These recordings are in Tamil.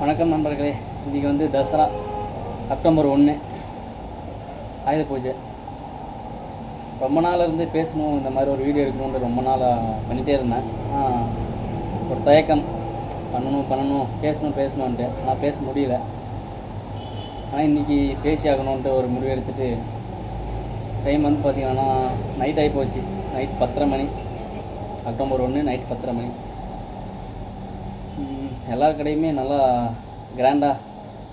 வணக்கம் நண்பர்களே. இன்றைக்கி வந்து தசரா அக்டோபர் ஒன்று ஆயுத பூஜை. ரொம்ப நாள் இருந்து பேசணும் இந்த மாதிரி ஒரு வீடியோ எடுக்கணும்னு ரொம்ப நாளாக பண்ணிகிட்டே இருந்தேன். ஒரு தயக்கம். பண்ணணும் பண்ணணும் பேசணும் பேசணுன்ட்டு ஆனால் பேச முடியல. ஆனால் இன்றைக்கி பேசி ஆகணுன்ட்டு ஒரு முடிவு எடுத்துகிட்டு டைம் வந்து பார்த்திங்கன்னா நைட் ஆகி போச்சு. நைட் பத்தரை மணி. அக்டோபர் ஒன்று நைட் பத்தரை மணி. எல்லா கடையுமே நல்லா கிராண்டாக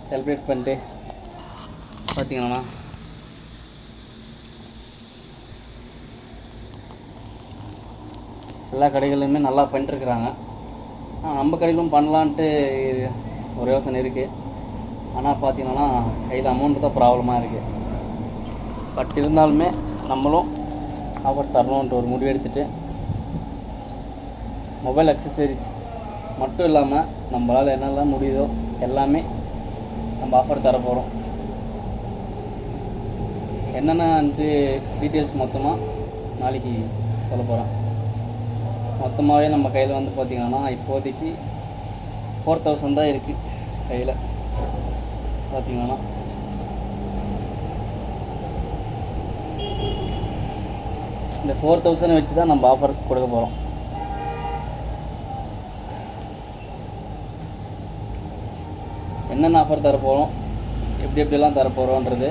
செலிப்ரேட் பண்ணிட்டு பார்த்தீங்கன்னா எல்லா கடைகளிலுமே நல்லா பண்ணிட்டுருக்குறாங்க. ஆனால் நம்ம கடையிலும் பண்ணலான்ட்டு ஒரு யோசனை இருக்குது ஆனால் பார்த்தீங்கன்னா கையில் அமௌண்ட் தான் ப்ராப்ளமாக இருக்குது பட் இருந்தாலுமே நம்மளும் ஆஃபர் தரணுன்ட்டு ஒரு முடிவு எடுத்துகிட்டு மொபைல் அக்சசரிஸ் மட்டும் இல்லாமல் நம்மளால் என்னெல்லாம் முடியுதோ எல்லாமே நம்ம ஆஃபர் தர போகிறோம் வந்து டீட்டெயில்ஸ் மொத்தமாக நாளைக்கு சொல்ல போகிறேன் மொத்தமாகவே நம்ம கையில் வந்து பார்த்திங்கன்னா இப்போதைக்கு ஃபோர் தௌசண்ட் தான் இருக்குது கையில். பார்த்திங்கன்னா இந்த ஃபோர் தௌசண்ட் வச்சு தான் நம்ம ஆஃபர் கொடுக்க போகிறோம் என்னென்ன ஆஃபர் தரப்போகிறோம் எப்படி எப்படிலாம் தரப்போகிறோன்றது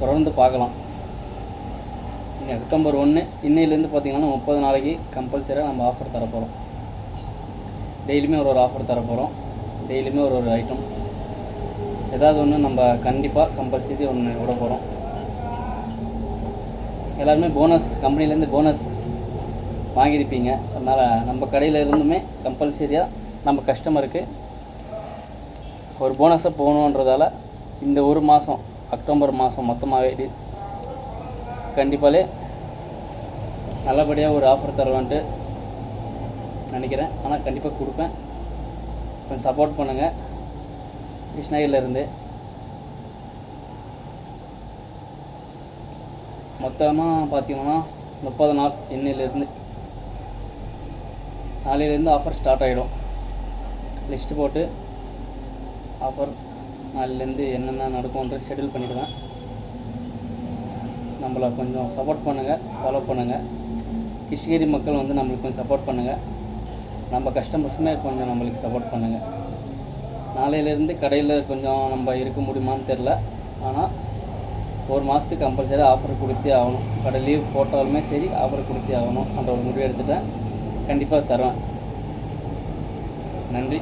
தொடர்ந்து பார்க்கலாம். இங்கே அக்டோபர் ஒன்று இன்னையிலேருந்து பார்த்திங்கன்னா முப்பது நாளைக்கு கம்பல்சரியாக நம்ம ஆஃபர் தரப்போகிறோம் டெய்லியுமே ஒரு ஒரு ஆஃபர் தரப்போகிறோம் டெய்லியுமே ஒரு ஒரு ஐட்டம் ஏதாவது ஒன்று நம்ம கண்டிப்பாக கம்பல்சரி ஒன்று விட போகிறோம் எல்லாருமே போனஸ் கம்பெனிலேருந்து போனஸ் வாங்கியிருப்பீங்க. அதனால் நம்ம கடையில் இருந்துமே கம்பல்சரியாக நம்ம கஸ்டமருக்கு ஒரு போனஸாக போகணுன்றதால இந்த ஒரு மாதம் அக்டோபர் மாதம் மொத்தமாகவே கண்டிப்பாலே நல்லபடியாக ஒரு ஆஃபர் தருவான்ட்டு நினைக்கிறேன். ஆனால் கண்டிப்பாக கொடுப்பேன். கொஞ்சம் சப்போர்ட் பண்ணுங்கள் கிருஷ்ணகிரியிலேருந்து. மொத்தமாக பார்த்தீங்கன்னா முப்பது நாள் இன்னிலேருந்து நாளையிலேருந்து ஆஃபர் ஸ்டார்ட் ஆகிடும் லிஸ்ட்டு போட்டு ஆஃபர் நாளிலேருந்து என்னென்ன நடக்கும்ன்ற ஷெடியூல் பண்ணிடுவேன் நம்மளை கொஞ்சம் சப்போர்ட் பண்ணுங்கள் ஃபாலோ பண்ணுங்கள் கிருஷ்ணகிரி மக்கள் வந்து நம்மளுக்கு கொஞ்சம் சப்போர்ட் பண்ணுங்கள் நம்ம கஸ்டமர்ஸுமே கொஞ்சம் நம்மளுக்கு சப்போர்ட் பண்ணுங்கள் நாளையிலேருந்து கடையில் கொஞ்சம் நம்ம இருக்க முடியுமான்னு தெரில ஆனால் ஒரு மாதத்துக்கு கம்பல்சரி ஆஃபர் கொடுத்தே ஆகணும். கடை லீவ் போட்டாலுமே சரி ஆஃபர் கொடுத்தே ஆகணும் என்ற ஒரு முடிவு எடுத்துட்டேன். கண்டிப்பாக தருவேன். நன்றி.